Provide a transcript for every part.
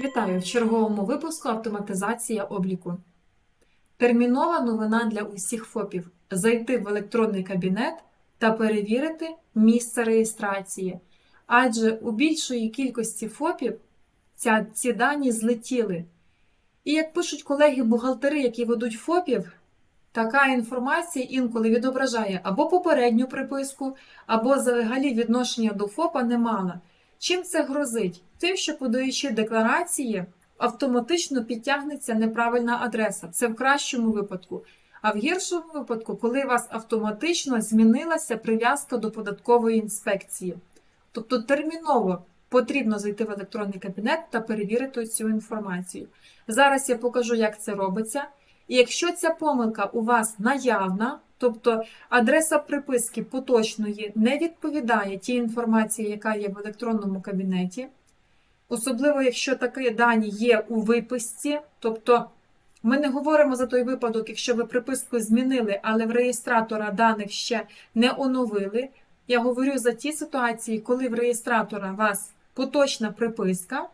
Вітаю в черговому випуску Автоматизація обліку. Термінова новина для усіх ФОПів: зайти в електронний кабінет та перевірити місце реєстрації. Адже у більшої кількості ФОПів ця, ці дані злетіли. І як пишуть колеги-бухгалтери, які ведуть ФОПів, така інформація інколи відображає або попередню приписку, або взагалі відношення до ФОПа не мала. Чим це грозить? Тим, що подаючи декларації, автоматично підтягнеться неправильна адреса. Це в кращому випадку. А в гіршому випадку, коли у вас автоматично змінилася прив'язка до податкової інспекції. Тобто терміново потрібно зайти в електронний кабінет та перевірити цю інформацію. Зараз я покажу, як це робиться. І якщо ця помилка у вас наявна, тобто адреса приписки поточної не відповідає тій інформації, яка є в електронному кабінеті, особливо якщо такі дані є у виписці, тобто ми не говоримо за той випадок, якщо ви приписку змінили, але в реєстратора даних ще не оновили. Я говорю за ті ситуації, коли в реєстратора у вас поточна приписка.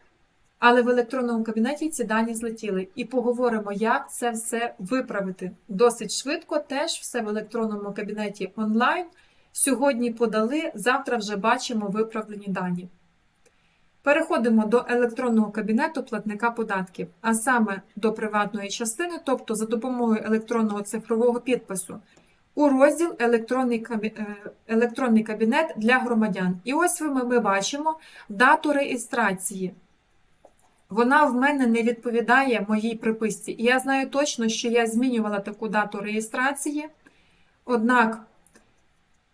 Але в електронному кабінеті ці дані злетіли. І поговоримо, як це все виправити. Досить швидко, теж все в електронному кабінеті онлайн. Сьогодні подали, завтра вже бачимо виправлені дані. Переходимо до електронного кабінету платника податків, а саме до приватної частини, тобто за допомогою електронного цифрового підпису, у розділ електронний електронний кабінет для громадян. І ось ми бачимо дату реєстрації вона в мене не відповідає моїй приписці. І я знаю точно, що я змінювала таку дату реєстрації. Однак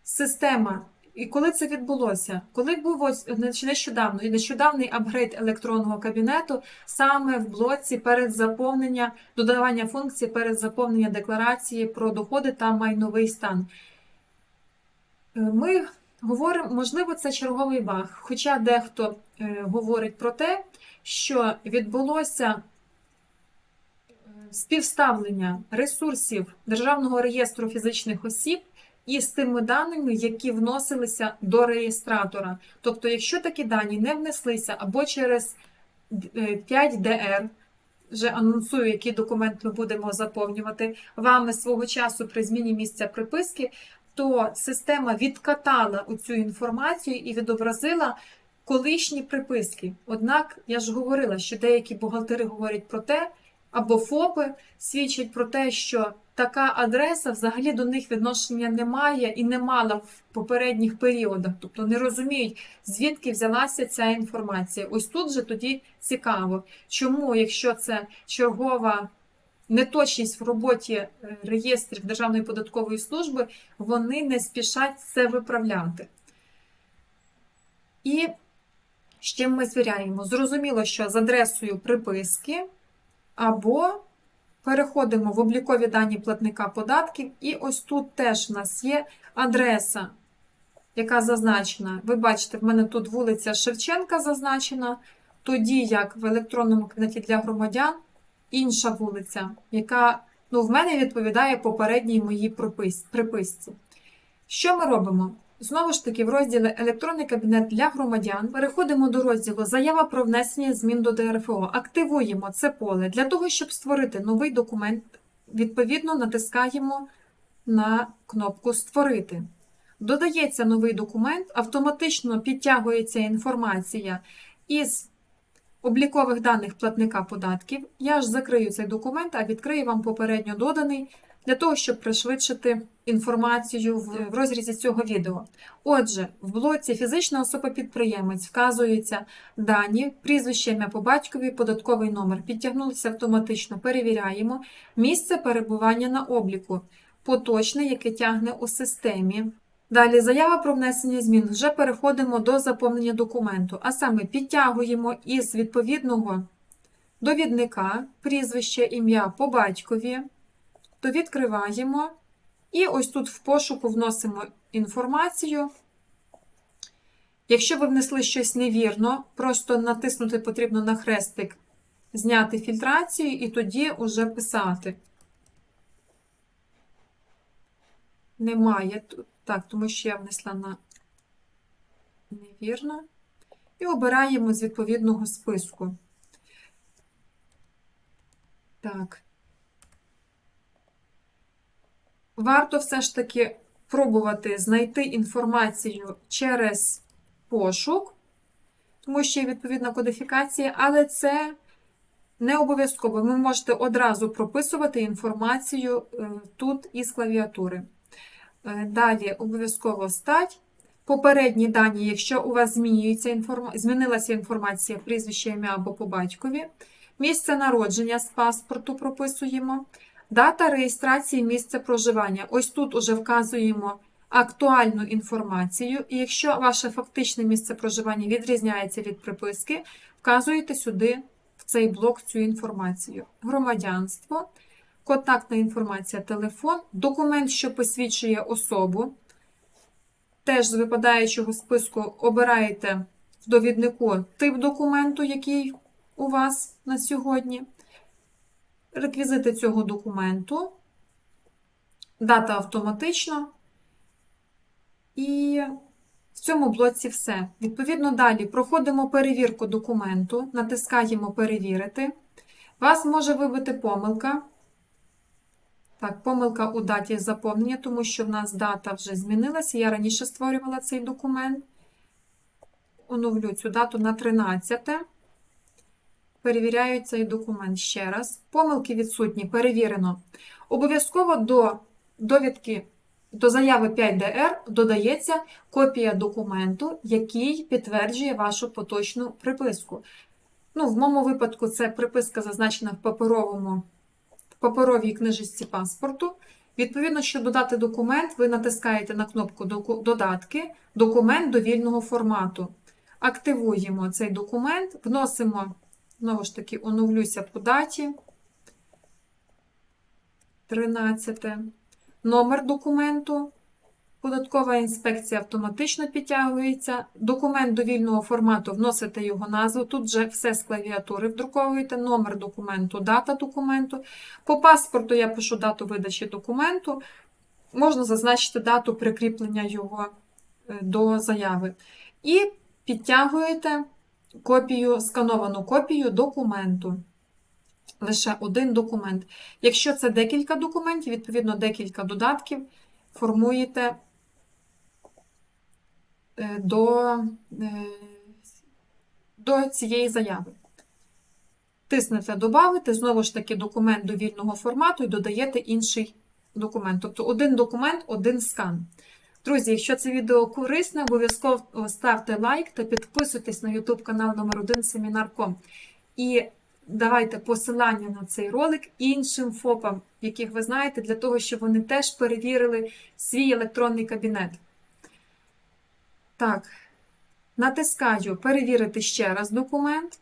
система, і коли це відбулося? Коли був ось нещодавно нещодавний апгрейд електронного кабінету, саме в блоці перед заповнення, додавання функції перед заповнення декларації про доходи та майновий стан. Е, ми говоримо, можливо, це черговий баг. Хоча дехто е, говорить про те, що відбулося е, співставлення ресурсів Державного реєстру фізичних осіб із тими даними, які вносилися до реєстратора. Тобто, якщо такі дані не внеслися або через 5DR, е, вже анонсую, який документ ми будемо заповнювати вами свого часу при зміні місця приписки, то система відкатала оцю інформацію і відобразила колишні приписки. Однак я ж говорила, що деякі бухгалтери говорять про те, або ФОПи свідчать про те, що така адреса взагалі до них відношення немає і не мала в попередніх періодах, тобто не розуміють, звідки взялася ця інформація. Ось тут же тоді цікаво, чому, якщо це чергова. Неточність в роботі е, реєстрів Державної податкової служби, вони не спішать це виправляти. І з чим ми звіряємо? Зрозуміло, що з адресою приписки, або переходимо в облікові дані платника податків, і ось тут теж у нас є адреса, яка зазначена. Ви бачите, в мене тут вулиця Шевченка зазначена, тоді як в електронному кабінеті для громадян інша вулиця, яка ну, в мене відповідає попередній моїй приписці. Що ми робимо? Знову ж таки, в розділі Електронний кабінет для громадян переходимо до розділу Заява про внесення змін до ДРФО. Активуємо це поле. Для того, щоб створити новий документ, відповідно натискаємо на кнопку Створити. Додається новий документ, автоматично підтягується інформація із облікових даних платника податків. Я ж закрию цей документ, а відкрию вам попередньо доданий для того, щоб пришвидшити інформацію в розрізі цього відео. Отже, в блоці фізична особа-підприємець вказуються дані, прізвище ім'я по батькові, податковий номер. Підтягнулися автоматично, перевіряємо. Місце перебування на обліку, поточне, яке тягне у системі. Далі заява про внесення змін. Вже переходимо до заповнення документу, а саме підтягуємо із відповідного довідника прізвище ім'я по батькові то відкриваємо. І ось тут в пошуку вносимо інформацію. Якщо ви внесли щось невірно, просто натиснути потрібно на хрестик, зняти фільтрацію і тоді уже писати. Немає тут. Так, тому що я внесла на Невірно. І обираємо з відповідного списку. Так. Варто все ж таки пробувати знайти інформацію через пошук, тому що є відповідна кодифікація, але це не обов'язково. Ви можете одразу прописувати інформацію е, тут із клавіатури. Е, Далі обов'язково стать. Попередні дані, якщо у вас змінюється змінилася інформація, прізвище ім'я або по батькові, місце народження з паспорту прописуємо, дата реєстрації місця проживання. Ось тут уже вказуємо актуальну інформацію, і якщо ваше фактичне місце проживання відрізняється від приписки, вказуєте сюди в цей блок цю інформацію. Громадянство, контактна інформація, телефон, документ, що посвідчує особу. Теж з випадаючого списку обираєте в довіднику тип документу, який у вас на сьогодні, реквізити цього документу, дата автоматично. І в цьому блоці все. Відповідно, далі проходимо перевірку документу, натискаємо Перевірити. Вас може вибити помилка. Так, помилка у даті заповнення, тому що в нас дата вже змінилася. Я раніше створювала цей документ. Оновлю цю дату на 13. Перевіряю цей документ ще раз. Помилки відсутні, перевірено. Обов'язково до довідки, до заяви 5DR додається копія документу, який підтверджує вашу поточну приписку. Ну, в моєму випадку це приписка зазначена в паперовому паперовій книжечці паспорту. Відповідно, щоб додати документ, ви натискаєте на кнопку Додатки, документ довільного формату. Активуємо цей документ, вносимо, знову ж таки, оновлюся по даті. 13. Номер документу. Податкова інспекція автоматично підтягується. Документ довільного формату, вносите його назву. Тут вже все з клавіатури вдруковуєте, номер документу, дата документу. По паспорту я пишу дату видачі документу. Можна зазначити дату прикріплення його е, до заяви. І підтягуєте копію, скановану копію документу. Лише один документ. Якщо це декілька документів, відповідно, декілька додатків, формуєте до, е, до цієї заяви. Тиснете Добавити, знову ж таки, документ довільного формату і додаєте інший документ. Тобто один документ, один скан. Друзі, якщо це відео корисне, обов'язково ставте лайк та підписуйтесь на YouTube канал номер 1 Семінар.ком. І давайте посилання на цей ролик іншим ФОПам, яких ви знаєте, для того, щоб вони теж перевірили свій електронний кабінет. Так, натискаю перевірити ще раз документ.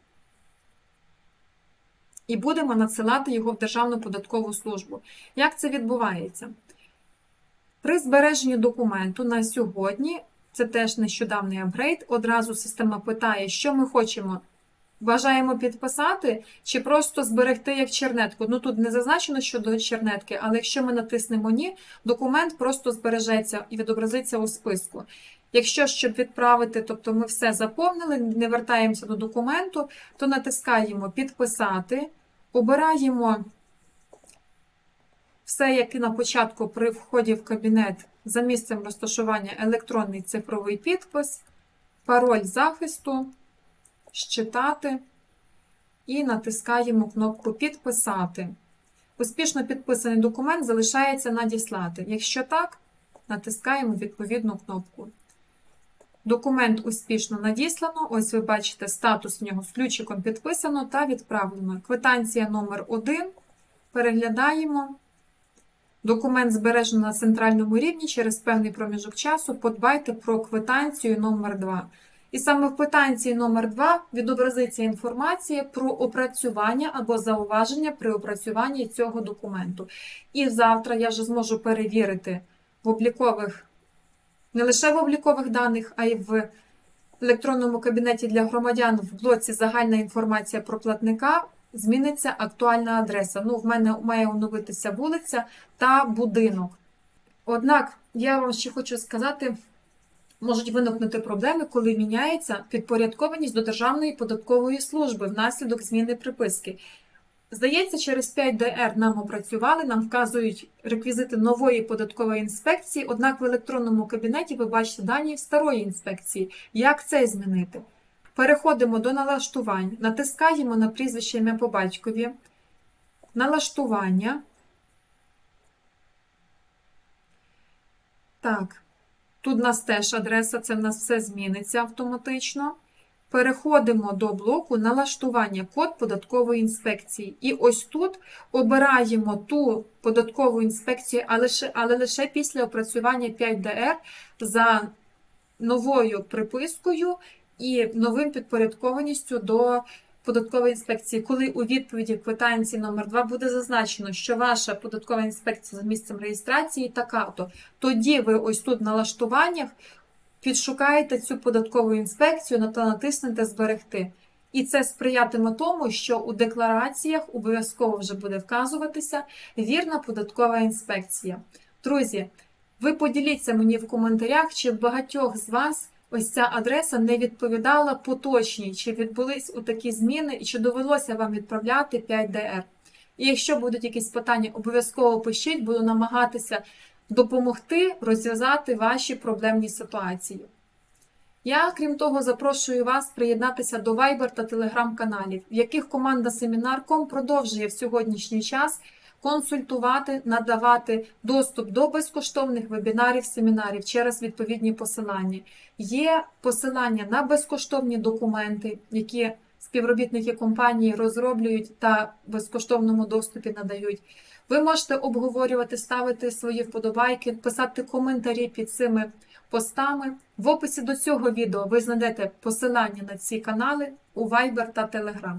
І будемо надсилати його в Державну податкову службу. Як це відбувається? При збереженні документу на сьогодні, це теж нещодавний апгрейд, одразу система питає, що ми хочемо. Бажаємо підписати чи просто зберегти як чернетку. Ну тут не зазначено щодо чернетки, але якщо ми натиснемо Ні, документ просто збережеться і відобразиться у списку. Якщо щоб відправити, тобто ми все заповнили, не вертаємося до документу, то натискаємо Підписати, обираємо все, як і на початку при вході в кабінет за місцем розташування електронний цифровий підпис, пароль захисту, щитати і натискаємо кнопку Підписати. Успішно підписаний документ залишається надіслати. Якщо так, натискаємо відповідну кнопку. Документ успішно надіслано. Ось ви бачите, статус в нього з ключиком підписано та відправлено. Квитанція номер 1 Переглядаємо. Документ збережено на центральному рівні через певний проміжок часу. Подбайте про квитанцію номер 2 І саме в квитанції номер 2 відобразиться інформація про опрацювання або зауваження при опрацюванні цього документу. І завтра я вже зможу перевірити в облікових, не лише в облікових даних, а й в електронному кабінеті для громадян в блоці Загальна інформація про платника зміниться актуальна адреса. Ну, в мене має оновитися вулиця та будинок. Однак, я вам ще хочу сказати можуть виникнути проблеми, коли міняється підпорядкованість до Державної податкової служби внаслідок зміни приписки. Здається, через 5 ДР нам опрацювали, нам вказують реквізити нової податкової інспекції, однак в електронному кабінеті ви бачите дані старої інспекції. Як це змінити? Переходимо до налаштувань, натискаємо на прізвище ім'я по батькові, налаштування. Так, тут у нас теж адреса, це в нас все зміниться автоматично. Переходимо до блоку налаштування код податкової інспекції. І ось тут обираємо ту податкову інспекцію, але лише, але лише після опрацювання 5DR за новою припискою і новим підпорядкованістю до податкової інспекції. Коли у відповіді квитанції номер 2 буде зазначено, що ваша податкова інспекція за місцем реєстрації така-то, тоді ви ось тут в налаштуваннях підшукаєте цю податкову інспекцію та натиснете Зберегти. І це сприятиме тому, що у деклараціях обов'язково вже буде вказуватися вірна податкова інспекція. Друзі, ви поділіться мені в коментарях, чи багатьох з вас ось ця адреса не відповідала поточній, чи відбулись у такі зміни, і чи довелося вам відправляти 5DR. І якщо будуть якісь питання, обов'язково пишіть, буду намагатися допомогти розв'язати ваші проблемні ситуації. Я, крім того, запрошую вас приєднатися до Viber та Telegram каналів, в яких команда Семінар.ком продовжує в сьогоднішній час консультувати, надавати доступ до безкоштовних вебінарів, семінарів через відповідні посилання. Є посилання на безкоштовні документи, які співробітники компанії розроблюють та в безкоштовному доступі надають. Ви можете обговорювати, ставити свої вподобайки, писати коментарі під цими постами. В описі до цього відео ви знайдете посилання на ці канали у Viber та Telegram.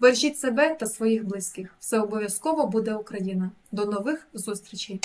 Бережіть себе та своїх близьких. Все обов'язково буде Україна. До нових зустрічей!